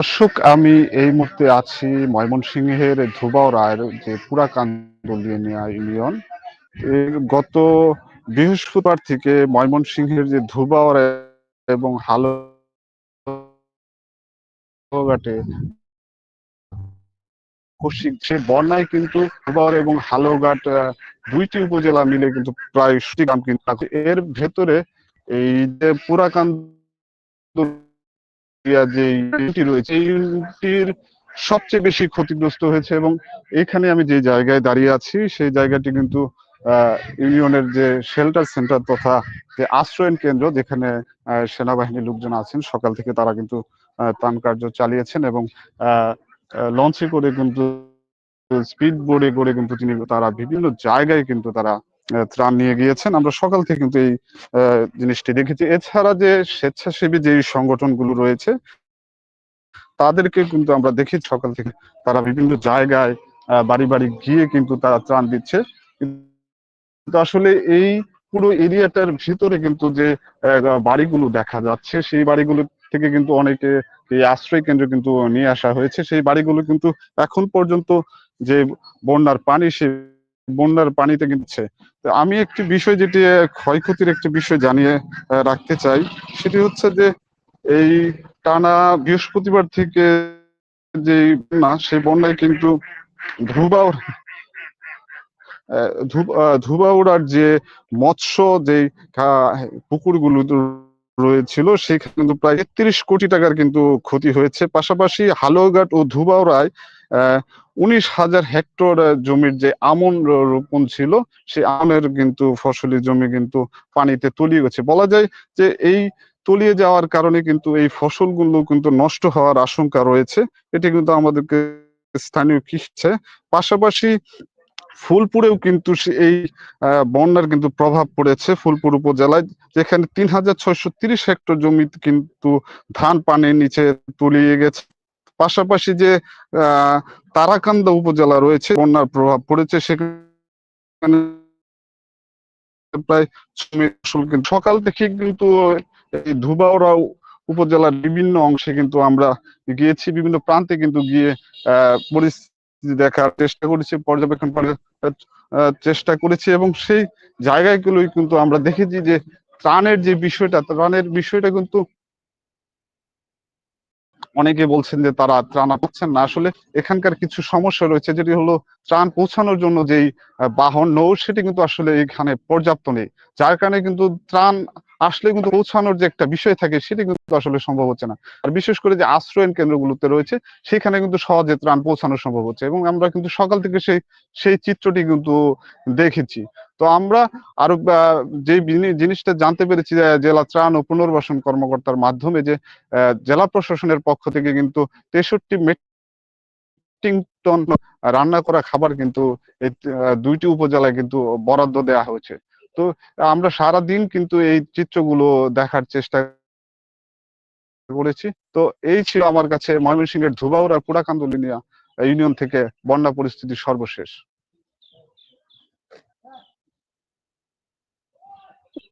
দর্শক আমি এই মুহূর্তে আছি ময়মনসিংহের ধুবাওড়ার যে পুরাকান্দলিয়া ইউনিয়ন গত বৃহস্পতিবার থেকে ময়মনসিংহের যে ধুবাওড়া এবং হালুয়াঘাটে কৌশিক সে বন্যায় কিন্তু ধুবাওড়া এবং হালুয়াঘাট আহ, দুইটি উপজেলা মিলে কিন্তু প্রায় গ্রাম কিন্তু। এর ভেতরে এই যে পুরাকান্দ যে ইউনিটি রয়েছে, এই ইউনিটির সবচেয়ে বেশি ক্ষতিগ্রস্ত হয়েছে এবং এখানে আমি যে জায়গায় দাঁড়িয়ে আছি, সেই জায়গাটি কিন্তু ইউনিয়নের যে শেল্টার সেন্টার তথা যে আশ্রয়ন কেন্দ্র যেখানে সেনাবাহিনীর লোকজন আছেন, সকাল থেকে তারা কিন্তু ত্রাণ কার্য চালিয়েছেন এবং লঞ্চে করে কিন্তু স্পিড বোর্ডে করে কিন্তু তিনি তারা বিভিন্ন জায়গায় কিন্তু তারা ত্রাণ নিয়ে গিয়েছেন। আমরা সকাল থেকে কিন্তু এই জিনিসটি দেখেছি। এছাড়া যে স্বেচ্ছাসেবী যে সংগঠনগুলো রয়েছে, তাদেরকে কিন্তু আমরা দেখি সকাল থেকে। তারা বিভিন্ন জায়গায় বাড়ি বাড়ি গিয়ে কিন্তু তারা ত্রাণ দিচ্ছে। কিন্তু আসলে এই পুরো এরিয়াটার ভিতরে কিন্তু যে বাড়িগুলো দেখা যাচ্ছে, সেই বাড়িগুলো থেকে কিন্তু অনেকে এই আশ্রয় কেন্দ্র কিন্তু নিয়ে আসা হয়েছে। সেই বাড়িগুলো কিন্তু এখন পর্যন্ত যে বন্যার পানি, সে বন্যার পানিতে কিন্তু আছে। তো আমি একটি বিষয় যেটি ক্ষয়ক্ষতির একটি বিষয় জানিয়ে রাখতে চাই, সেটি হচ্ছে যে, এই টানা বৃহস্পতিবার থেকে যে বন্যা, সেই বন্যায় কিন্তু ধুবাউর ধুবাউড়ার যে মৎস্য যে পুকুরগুলো রয়েছিল, সেখানে কিন্তু প্রায় একত্রিশ কোটি টাকার কিন্তু ক্ষতি হয়েছে পাশাপাশি হালুয়াঘাট ও ধুবাউড়ায় আহ উনিশ হাজার হেক্টর জমির যে আমন রোপণ ছিল, সেই আমের কিন্তু ফসলি জমি কিন্তু পানিতে তলিয়ে গেছে। বলা যায় যে এই তলিয়ে যাওয়ার কারণে কিন্তু এই ফসলগুলো কিন্তু নষ্ট হওয়ার আশঙ্কা রয়েছে। এটি কিন্তু আমাদেরকে স্থানীয় কৃষি পাশাপাশি ফুলপুরেও কিন্তু এই বন্যার কিন্তু প্রভাব পড়েছে ফুলপুর উপজেলায়, যেখানে তিন হাজার ছয়শো তিরিশ হেক্টর জমি কিন্তু ধান পানির নিচে তলিয়ে গেছে। পাশাপাশি যে তারাকান্দা উপজেলা রয়েছে, বন্যার প্রভাব পড়েছে, সেখানে প্রায় সকাল থেকে কিন্তু এই ধুবাওড়া উপজেলার বিভিন্ন অংশে কিন্তু আমরা গিয়েছি, বিভিন্ন প্রান্তে কিন্তু গিয়ে পরিস্থিতি দেখার চেষ্টা করেছি, পর্যবেক্ষণ করার চেষ্টা করেছি এবং সেই জায়গাগুলোই কিন্তু আমরা দেখেছি যে ত্রাণের যে বিষয়টা, ত্রাণের বিষয়টা কিন্তু অনেকে বলছেন যে তারা ত্রাণ পাচ্ছেন না। আসলে এখানকার কিছু সমস্যা রয়েছে, যেটি হলো ত্রাণ পৌঁছানোর জন্য যেই বাহন নৌ, সেটি কিন্তু আসলে এখানে পর্যাপ্ত নেই। যার কারণে কিন্তু ত্রাণ আসলে কিন্তু পৌঁছানোর যে একটা বিষয় থাকে, সেটি কিন্তু আসলে সম্ভব হচ্ছে না। আর বিশেষ করে যে আশ্রয়ন কেন্দ্রগুলোতে রয়েছে, সেখানে কিন্তু সহজে ত্রাণ পৌঁছানো সম্ভব হচ্ছে এবং আমরা কিন্তু সকাল থেকে সেই সেই চিত্রটি কিন্তু দেখেছি। তো আমরা আরও যে জিনিসটা জানতে পেরেছি জেলা ত্রাণ ও পুনর্বাসন কর্মকর্তার মাধ্যমে যে জেলা প্রশাসনের পক্ষ থেকে কিন্তু তেষট্টি মেট্রিক টন রান্না করা খাবার কিন্তু দুইটি উপজেলায় কিন্তু বরাদ্দ দেওয়া হয়েছে। তো আমরা সারা দিন কিন্তু এই চিত্রগুলো দেখার চেষ্টা করেছি। তো এই ছিল আমার কাছে ময়মনসিংহের ধুবাউড়া পুরাকান্দলিনিয়া ইউনিয়ন থেকে বন্যা পরিস্থিতির সর্বশেষ।